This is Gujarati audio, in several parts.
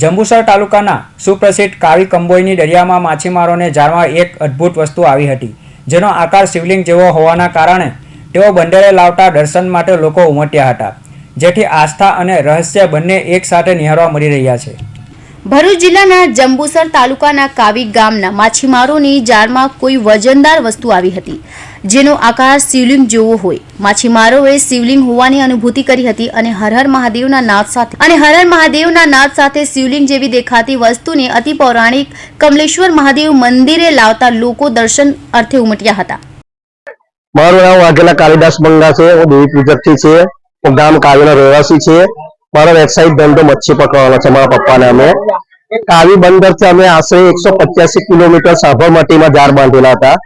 જંબુસર તાલુકાના સુપ્રસિદ્ધ કાવી કંબોઈની દરિયામાં માછીમારોને જાળમાં એક અદ્ભુત વસ્તુ આવી હતી, જેનો આકાર શિવલિંગ જેવો હોવાના કારણે તેઓ બંદરે લાવતા દર્શન માટે લોકો ઉમટ્યા હતા, જેથી આસ્થા અને રહસ્ય બંને એક સાથે નિહાળવા મળી રહ્યા છે. ભરૂચ જિલ્લાના જંબુસર તાલુકાના કાવી ગામના માછીમારોની જાળમાં કોઈ વજનદાર વસ્તુ આવી હતી. જેનો આકાર શિવલિંગ જેવો હોય. માછીમારોએ શિવલિંગ હોવાની અનુભૂતિ કરી હતી અને હર હર મહાદેવના નાદ સાથે અને હર હર મહાદેવના નાદ સાથે શિવલિંગ જેવી દેખાતી વસ્તુને અતિ પૌરાણિક કમલેશ્વર મહાદેવ મંદિરે લાવતા લોકો દર્શન અર્થે ઉમટ્યા હતા. મારું નામ વાઘેલા કાલિદાસ બંગા છે. હું દેવી પૂજકથી છે. હું ગામ કાવીનો રહેવાસી છે. મારો વ્યવસાયિક ધંધો મચ્છી પકડવાનો છે મારા પપ્પા નામે કાવી બંદરથી અમે આશરે એકસો પચ્યાસી કિલોમીટર સાબરમતીમાં જાર બાંધેલા હતા.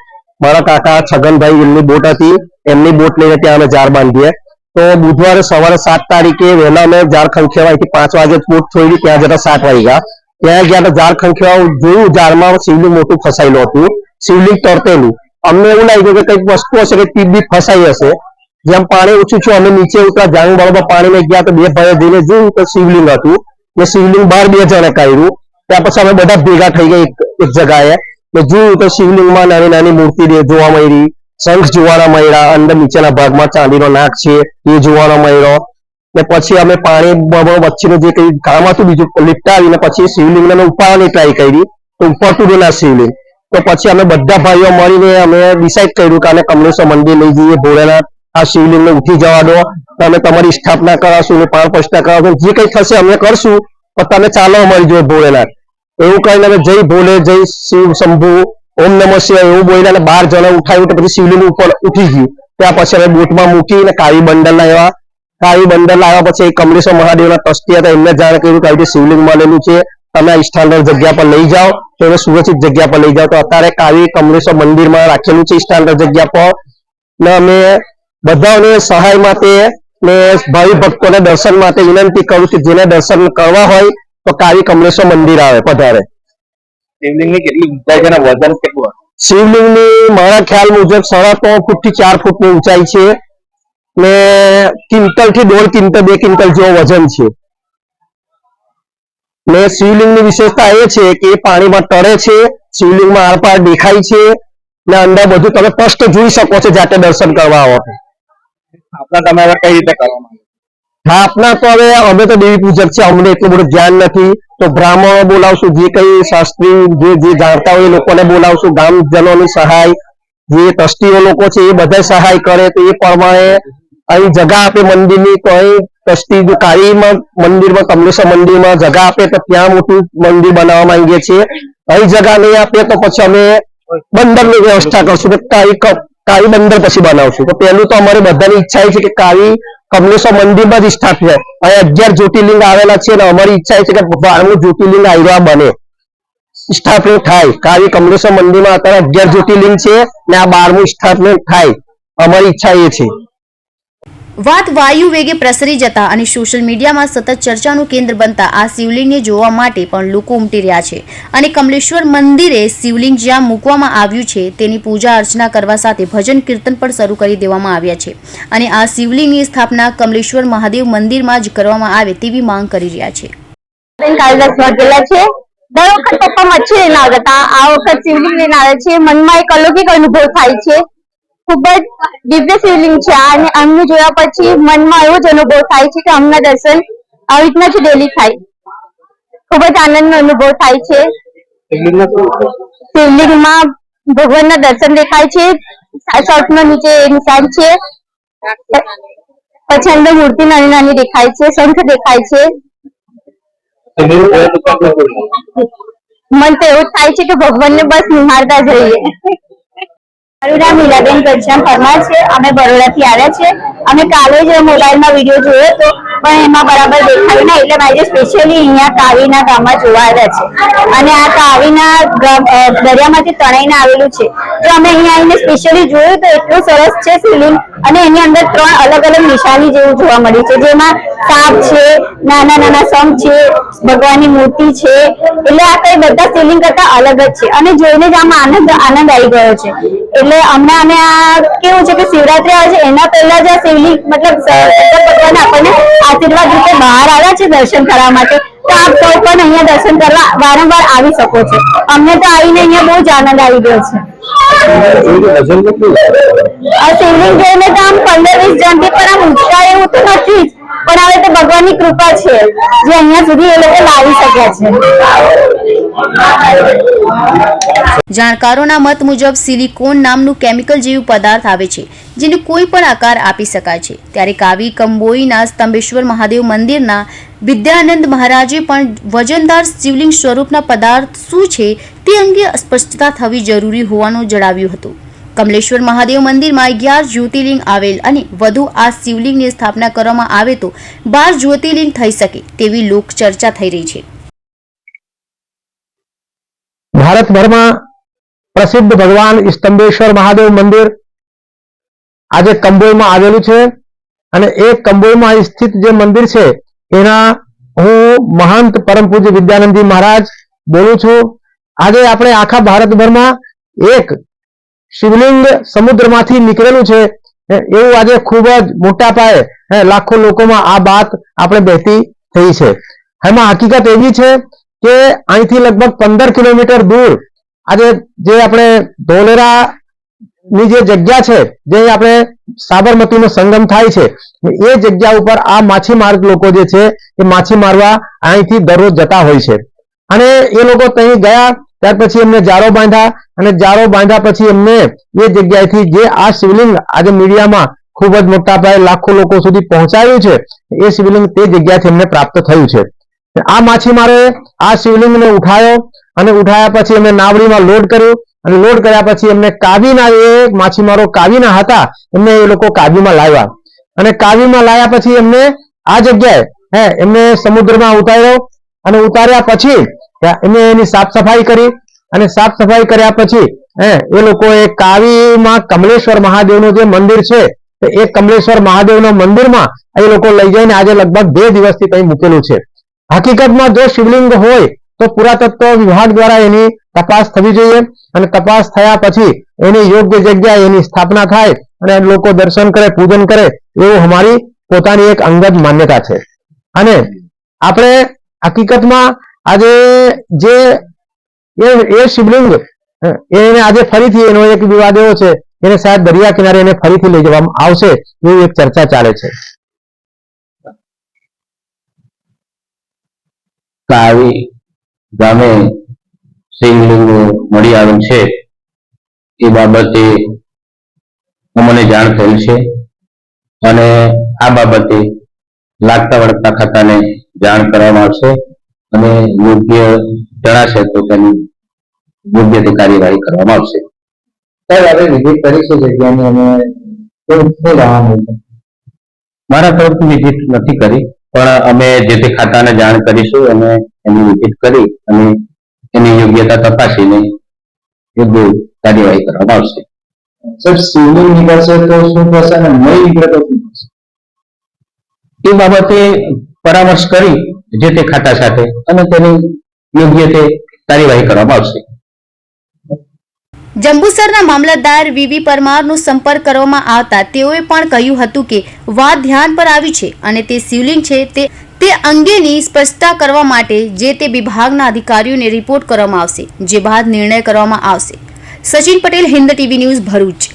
મારા કાકા છગનભાઈ એમની બોટ હતી, એમની બોટ લઈને ત્યાં અમે જાર બાંધીએ. તો બુધવારે સવારે સાત તારીખે વહેલા અમે જાર ખંખેવાય પાંચ વાગે બોટ છોડી ત્યાં જતા સાત વાગ્યા ત્યાં ગયા તો જાર ખંખેવા જોયું, જારમાં શિવલિંગ મોટું ફસાયેલું હતું. શિવલિંગ તરતેલું. અમને એવું લાગ્યું કે કંઈક વસ્તુ હશે કે ટીબી ફસાઈ હશે. જેમ પાણી ઓછું છું અમે નીચે ઉતરા જાણ બરોબર પાણીમાં ગયા તો બે ભાઈઓ જઈને જોયું તો શિવલિંગ હતું. ને શિવલિંગ બહાર બે જણે કાઢ્યું. ત્યાં પછી અમે બધા ભેગા થઈ ગયા એક એક જગાએ. ને જોયું તો શિવલિંગમાં નાની નાની મૂર્તિ જોવા મળી. શંખ જોવાના મળ્યા અંદર નીચેના ભાગમાં ચાંદીનો નાક છે, એ જોવાનો મળ્યો ને પછી અમે પાણી વચ્ચેનું જે કઈ કામ હતું બીજું, લીપટાવીને પછી શિવલિંગને અમે ઉપાડવાની ટ્રાય કરી. તો ઉપરતું ના શિવલિંગ. તો પછી અમે બધા ભાઈઓ મળીને અમે ડિસાઈડ કર્યું કે આને કમલેશ્વર મંદિર લઈ જઈએ, ભોળેનાથ. આ શિવલિંગને ઉઠી જવા દો. અમે તમારી સ્થાપના કરાશું ને પાણ પ્રતિષ્ઠા કરાવશું જે કંઈ થશે અમે કરશું. પણ તમે ચાલો અમારી જોડે ભોળેનાથ. એવું કહીને અમે જય ભોલે, જય શિવ શંભુ, ઓમ નમઃ શિવાય એવું બોલ્યા અને બાર જણા ઉઠાવ્યું તો પછી શિવલિંગ ઉપર ઉઠી ગયું. ત્યાં પછી અમે બોટમાં મૂકીને કાળી બંડલ લાવ્યા. કાળી બંડલ લાવ્યા પછી કમલેશ્વર મહાદેવના ટ્રસ્ટી હતા. એમને જાણ કર્યું કે આવી શિવલિંગ મળેલું છે. તમે આ જગ્યા પર લઈ જાઓ. તો એને સુરક્ષિત જગ્યા પર લઈ જાઓ. તો અત્યારે કાવી કમલેશ્વર મંદિરમાં રાખેલું છે સ્ટાન્ડર્ડ જગ્યા પર. ને અમે બધાને સહાય માટે ને ભાવિ ભક્તોને દર્શન માટે વિનંતી કરું છું. જેને દર્શન કરવા હોય તો કાળી કમલેશ્વર મંદિર આવે પધારે. શિવલિંગની કેટલી ઊંચાઈ છે અને વજન કેટલું શિવલિંગની મારા ખ્યાલ મુજબ સાડા ત્રણ ફૂટથી ચાર ફૂટની ઊંચાઈ છે ને કિંતલથી દોઢ કિંતલ બે કિંતલ જેવો વજન છે. ને શિવલિંગની વિશેષતા એ છે કે એ પાણીમાં તરે છે શિવલિંગમાં આરપાર દેખાય છે ને અંદર બધું તમે સ્પષ્ટ જોઈ શકો છો જાતે દર્શન કરવા આવો આપણા તમે હવે કઈ રીતે કરવા માંગો હા આપના તો હવે અમે તો દેવી પૂજક છે અમને એટલું બધું જ્ઞાન નથી. તો બ્રાહ્મણો બોલાવશું, જે કઈ શાસ્ત્રી, જે જે જાણતા હોય એ લોકોને બોલાવશું, ગામજનોની સહાય, જે ટ્રસ્ટીઓ લોકો છે એ બધા સહાય કરે, તો એ પ્રમાણે અહીં જગા આપે મંદિરની, તો અહીં ટ્રસ્ટી કાળીમાં મંદિરમાં, કમલેશ્વર મંદિરમાં જગા આપે, તો ત્યાં મોટું મંદિર બનાવવા માંગીએ છીએ. અહીં જગા નહીં આપે તો પછી અમે બંદરની વ્યવસ્થા કરશું, કે કાળી બંદર પછી બનાવશું. તો પહેલું તો અમારી બધાની ઈચ્છા છે કે કાળી કમલેશ્વર મંદિરમાં જ સ્થાપ્યો. અને અગિયાર જ્યોતિર્લિંગ આવેલા છે અને અમારી ઈચ્છા છે કે બારમું જ્યોતિર્લિંગ આવ્યા બને. સ્થાપન થાય. કાળી કમલેશ્વર મંદિરમાં અત્યારે અગિયાર જ્યોતિર્લિંગ છે ને આ બારમું સ્થાપન થાય. અમારી ઈચ્છા એ છે. વાત વાયુ વેગે પ્રસરી જતા અને સોશિયલ મીડિયામાં સતત ચર્ચાનું કેન્દ્ર બનતા આ શિવલિંગને જોવા માટે પણ લોકો ઉમટી રહ્યા છે. અને કમલેશ્વર મંદિરે શિવલિંગ જ્યાં મૂકવામાં આવ્યું છે, તેની પૂજા અર્ચના કરવા સાથે ભજન કીર્તન પણ શરૂ કરી દેવામાં આવ્યા છે. અને આ શિવલિંગની સ્થાપના કમલેશ્વર મહાદેવ મંદિરમાં જ કરવામાં આવે તેવી માંગ કરી રહ્યા છે. દર વખત પપ્પા મચ્છી લઈને આવતા આ વખત શિવલિંગ લઈને આવે છે. મનમાં એક અલૌકિક અનુભવ થાય છે. ખૂબ જ દિવ્ય શિવલિંગ છે અને અમને જોયા પછી મનમાં એવો જ અનુભવ થાય છે કે અમના દર્શન આવી રીતના જ ડેલી થાય. ખૂબ જ આનંદનો અનુભવ થાય છે. શિવલિંગમાં? ભગવાનના દર્શન દેખાય છે. શર્ટમાં નીચે નિશાન છે. પછી અંદર મૂર્તિ નાની નાની દેખાય છે. શંખ દેખાય છે? મન તો એવું થાય છે કે ભગવાનને બસ નિહાળતા જઈએ અમે બરોડાથી સ્પેશિયલી આવીને સ્પેશિયલી જોયું તો એટલું સરસ છે શિવલિંગ અને એની અંદર ત્રણ અલગ અલગ નિશાની જેવું જોવા મળ્યું છે. જેમાં સાપ છે, નાના નાના સંખ છે, ભગવાનની મૂર્તિ છે. એટલે આ કઈ બધા શિવલિંગ કરતા અલગ જ છે. અને જોઈને જ આમાં આનંદ આનંદ આવી ગયો છે. એટલે અમને અમે આ કેવું છે કે શિવરાત્રી આવે છે, એના પહેલા જ આ શિવલિંગ, મતલબ ભગવાન આપણને આશીર્વાદ રૂપે બહાર આવ્યા છે દર્શન કરવા માટે. તો આપ સૌ પણ અહીંયા દર્શન કરવા વારંવાર આવી શકો છો. અમને તો આવીને અહીંયા બહુ જ આનંદ આવી ગયો છે. આ શિવલિંગ જોઈને તો આમ પંદર વીસ જણથી પર આમ ઉત્સાહ એવું તો નથી જ, પણ હવે તો ભગવાનની કૃપા છે, જે અહીંયા સુધી એ લોકો લાવી શક્યા છે. જાણકારોના મત મુજબ સિલિકોન નામનું કેમિકલ જેવું પદાર્થ આવે છે, જેને કોઈ પણ આકાર આપી શકાય છે. ત્યારે કાવી, કંબોઈના સ્તંભેશ્વર મહાદેવ મંદિરના વિદ્યાનંદ મહારાજે પણ વજનદાર શિવલિંગ સ્વરૂપના પદાર્થ શું છે તે અંગે સ્પષ્ટતા થવી જરૂરી હોવાનું જણાવ્યું હતું. કમલેશ્વર મહાદેવ મંદિરમાં અગિયાર જ્યોતિર્લિંગ આવેલ અને વધુ આ શિવલિંગની સ્થાપના કરવામાં આવે તો બાર જ્યોતિર્લિંગ થઈ શકે તેવી લોક ચર્ચા થઈ રહી છે. ભારતભરમાં પ્રસિદ્ધ ભગવાન સ્તંભેશ્વર મહાદેવ મંદિર આજે કંબોઈમાં આવેલું છે અને એ કંબોઈમાં સ્થિત જે મંદિર છે, એના હું મહંત પરમ પૂજ્ય વિદ્યાનંદજી મહારાજ બોલું છું. આજે આપણે આખા ભારતભરમાં એક શિવલિંગ સમુદ્રમાંથી નીકળેલું છે. એવું આજે ખૂબ જ મોટા પાયે લાખો લોકોમાં આ વાત આપણે બહેતી થઈ છે. એમાં હકીકત એવી છે કે અહીંથી લગભગ પંદર કિલોમીટર દૂર આજે જે આપણે ધોલેરા ની જે જગ્યા છે, જે આપણે સાબરમતીનો સંગમ થાય છે, એ જગ્યા ઉપર આ માછીમાર લોકો જે છે, એ માછી મારવા અહીંથી દરરોજ જતા હોય છે. અને એ લોકો ત્યાં ગયા, ત્યાર પછી એમને જાળો બાંધ્યા, અને જાળો બાંધ્યા પછી એમને એ જગ્યાએથી જે આ શિવલિંગ આજે મીડિયામાં ખૂબ જ મોટા પાયે લાખો લોકો સુધી પહોંચાયું છે, એ શિવલિંગ તે જગ્યાથી એમને પ્રાપ્ત થયું છે. આ માછીમારોએ આ શિવલિંગને ઉઠાયો અને ઉઠાયા પછી એમને નાવડીમાં લોડ કર્યું અને લોડ કર્યા પછી એમને કાવીના એ માછીમારો કાવીના હતા, એમને એ લોકો કાવીમાં લાવ્યા. અને કાવીમાં લાવ્યા પછી એમને આ જગ્યાએ, હે, એમને સમુદ્રમાં ઉતાર્યો અને ઉતાર્યા પછી એમને એની સાફ સફાઈ કરી અને સાફ સફાઈ કર્યા પછી, હે, એ લોકોએ કાવીમાં કમલેશ્વર મહાદેવનું જે મંદિર છે એ કમલેશ્વર મહાદેવના મંદિરમાં એ લોકો લઈ જઈને આજે લગભગ બે દિવસથી કંઈ મૂકેલું છે. હકીકતમાં જો શિવલિંગ હોય તો પુરાતત્વ વિભાગ દ્વારા એની તપાસ થવી જોઈએ અને તપાસ થયા પછી એની યોગ્ય જગ્યાએ એની સ્થાપના થાય અને લોકો દર્શન કરે, પૂજન કરે, એવું અમારી પોતાની એક અંગત માન્યતા છે. અને આપણે હકીકતમાં આજે જે એ શિવલિંગ એને આજે ફરીથી એનો એક વિવાદ એવો છે, એને શાયદ દરિયા કિનારે એને ફરીથી લઈ જવામાં આવશે, એવી એક ચર્ચા ચાલે છે. કાવી ગામે શિવલિંગ મળી આવેલ છે. એ બાબતે અમને જાણ થયેલ છે અને આ બાબતે લાગતા વળગતા ખાતાને જાણ કરવામાં આવશે અને યોગ્ય જણાશે તો તેની યોગ્ય તે કાર્યવાહી કરવામાં આવશે. સર હવે વિઝિટ કરીશું જગ્યાની અમે મારા તરફથી વિઝિટ નથી કરી. પણ અમે જે તે ખાતાને જાણ કરીશું અને એની વિઝિટ કરી અને એની યોગ્યતા તપાસીને યોગ્ય કાર્યવાહી કરવામાં આવશે. સર સિવિલ નીકળશે તો શું થશે અને નહીં નીકળે તો શું થશે? એ બાબતે પરામર્શ કરી જે તે ખાતા સાથે અને તેની યોગ્ય તે કાર્યવાહી કરવામાં આવશે. જંબુસરના મામલતદાર વીવી પરમારનો સંપર્ક કરવામાં આવતા તેઓએ પણ કહ્યું હતું કે વાત ધ્યાન પર આવી છે અને તે શિવલિંગ છે તે તે અંગેની સ્પષ્ટતા કરવા માટે જે તે વિભાગના અધિકારીઓને રિપોર્ટ કરવામાં આવશે, જે બાદ નિર્ણય કરવામાં આવશે. Sachin Patel, Hind TV news Bharuch.